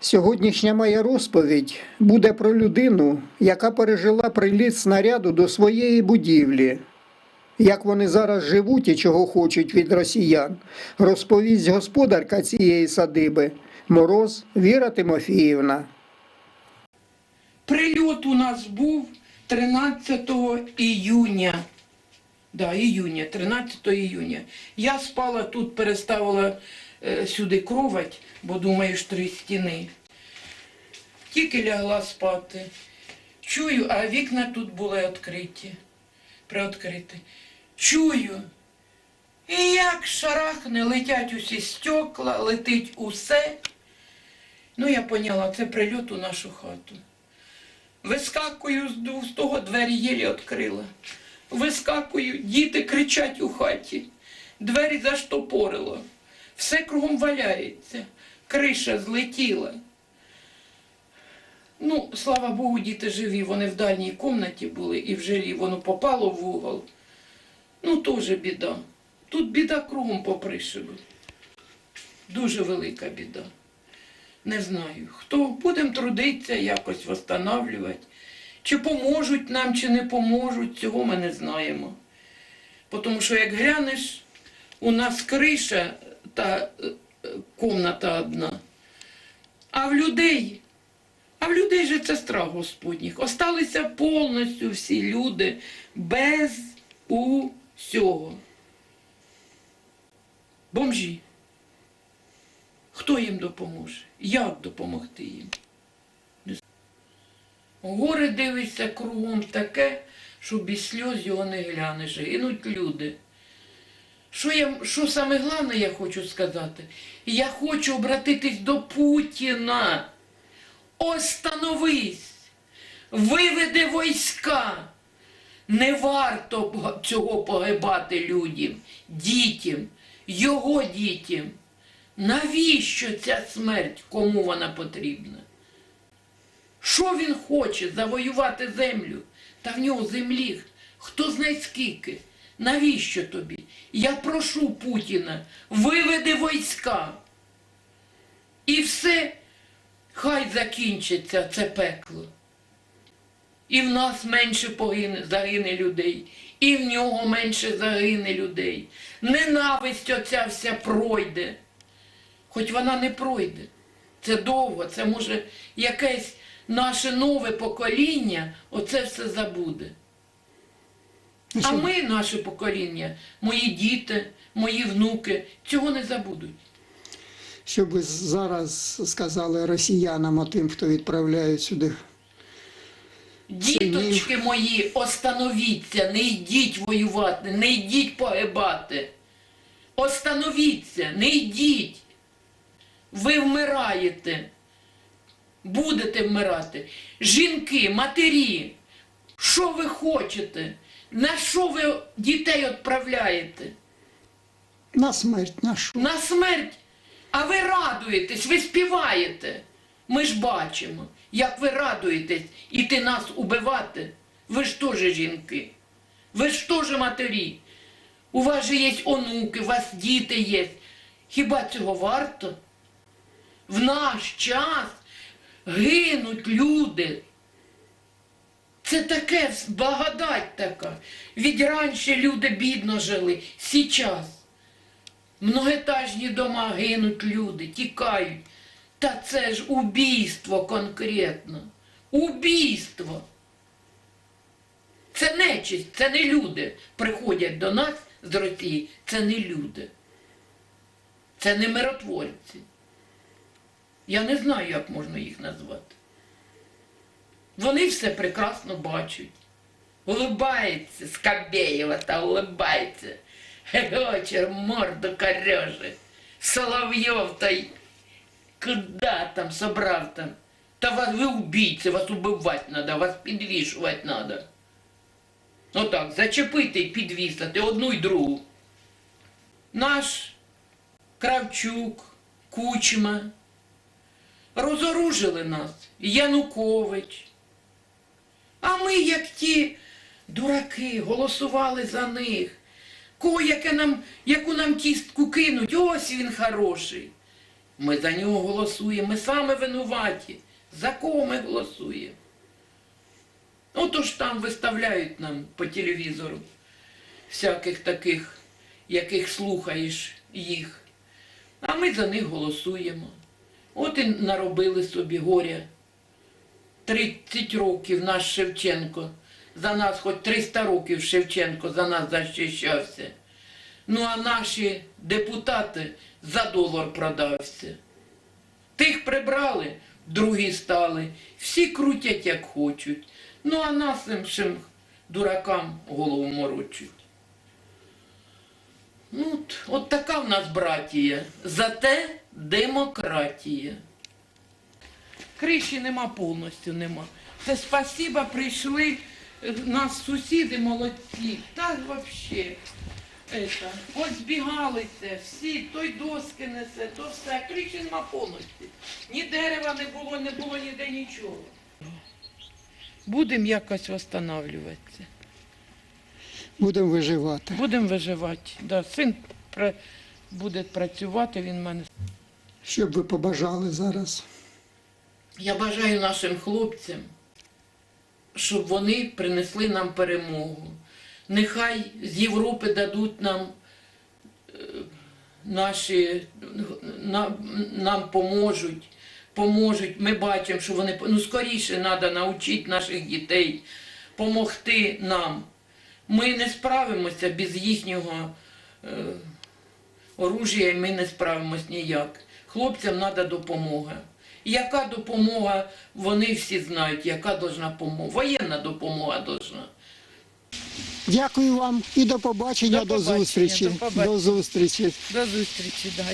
Сьогоднішня моя розповідь буде про людину, яка пережила приліт снаряду до своєї будівлі. Як вони зараз живуть і чого хочуть від росіян, розповість господарка цієї садиби Мороз Віра Тимофіївна. Прильот у нас був 13 іюня. Да, іюня, 13 іюня. Я спала тут, переставила е, сюди кровать, бо думаю, що три стіни. Тільки лягла спати. Чую, а вікна тут були відкриті. Приоткриті. Чую. І як шарахне, летять усі стекла, летить усе. Ну, я поняла, це прильот у нашу хату. Вискакую з того двері єлі відкрила. Вискакую, діти кричать у хаті. Двері заштопорило. Все кругом валяється. Криша злетіла. Ну, слава Богу, діти живі. Вони в дальній кімнаті були і в жилі. Воно попало в угол. Ну, теж біда. Тут біда кругом попришили. Дуже велика біда. Не знаю, хто будемо трудитися, якось восстанавлювати. Чи поможуть нам, чи не поможуть, цього ми не знаємо. Тому що як глянеш, у нас криша та е, е, одна. А в людей, а в людей же це страх Господніх. Осталися повністю всі люди без усього. Бомжі. Хто їм допоможе? Як допомогти їм? Горе дивиться кругом таке, що без сльоз його не глянеш. Гинуть люди. Що, я, що саме головне я хочу сказати? Я хочу обратитись до Путіна. Остановись! Виведи війська! Не варто цього погибати людям, дітям, його дітям. Навіщо ця смерть? Кому вона потрібна? Що він хоче завоювати землю? Та в нього землі хто знає скільки? Навіщо тобі? Я прошу Путіна, виведи війська. І все, хай закінчиться це пекло. І в нас менше погине, загине людей, і в нього менше загине людей. Ненависть оця вся пройде. Хоч вона не пройде. Це довго, це може якесь наше нове покоління оце все забуде. А ми, наше покоління, мої діти, мої внуки, цього не забудуть. Що ви зараз сказали росіянам, а тим, хто відправляють сюди Діточки мої, остановіться, не йдіть воювати, не йдіть погибати. Остановіться, не йдіть. Ви вмираєте. Будете вмирати. Жінки, матері, що ви хочете? На що ви дітей відправляєте? на смерть нашу. На смерть. А ви радуєтесь, ви співаєте. Ми ж бачимо, як ви радуєтесь іти нас убивати. Ви ж теж жінки. Ви ж теж матері. У вас же є онуки, у вас діти є. Хіба цього варто? В наш час гинуть люди. Це таке благодать така. Від раніше люди бідно жили, сейчас. Многоетажні дома гинуть люди, тікають. Та це ж убійство конкретно. Убійство. Це нечисть, це не люди. Приходять до нас з Росії, це не люди. Це не миротворці. Я не знаю, як можна їх назвати. Вони все прекрасно бачать. Улыбається Скабєєва та улыбається. Очер морду корежи. Соловйов та й куда там собрав там. Та вас ви убійці, вас убивати треба, вас підвішувати треба. Отак, зачепити і підвісити одну й другу. Наш Кравчук, Кучма розоружили нас, Янукович. А ми, як ті дураки, голосували за них. Яке нам, яку нам кістку кинуть, ось він хороший. Ми за нього голосуємо. Ми саме винуваті. За кого ми голосуємо? Отож там виставляють нам по телевізору всяких таких, яких слухаєш їх. А ми за них голосуємо. От і наробили собі горя. 30 років наш Шевченко. За нас хоч 300 років Шевченко за нас захищався. Ну а наші депутати за долар продався. Тих прибрали, другі стали. Всі крутять як хочуть. Ну а нас іншим дуракам голову морочуть. Ну, от, от така в нас братія. Зате демократія. Криші нема повністю нема. Це спасіба прийшли е, нас сусіди молодці. Так взагалі. Это, от збігалися, всі, той доски несе, то все. Криші нема повністю. Ні дерева не було, не було ніде нічого. Будемо якось встановлюватися. Будемо виживати. Будемо виживати. Да, син буде працювати, він в мене. Що б ви побажали зараз? Я бажаю нашим хлопцям, щоб вони принесли нам перемогу. Нехай з Європи дадуть нам е, наші, на, нам поможуть. Поможуть. Ми бачимо, що вони ну скоріше треба навчити наших дітей, допомогти нам. Ми не справимося без їхнього е, оружія, ми не справимось ніяк. Хлопцям треба допомога. Яка допомога, вони всі знають, яка должна допомога. Воєнна допомога должна. Дякую вам і до побачення, До до, зустрічі. до побачення. До зустрічі. До зустрічі, да.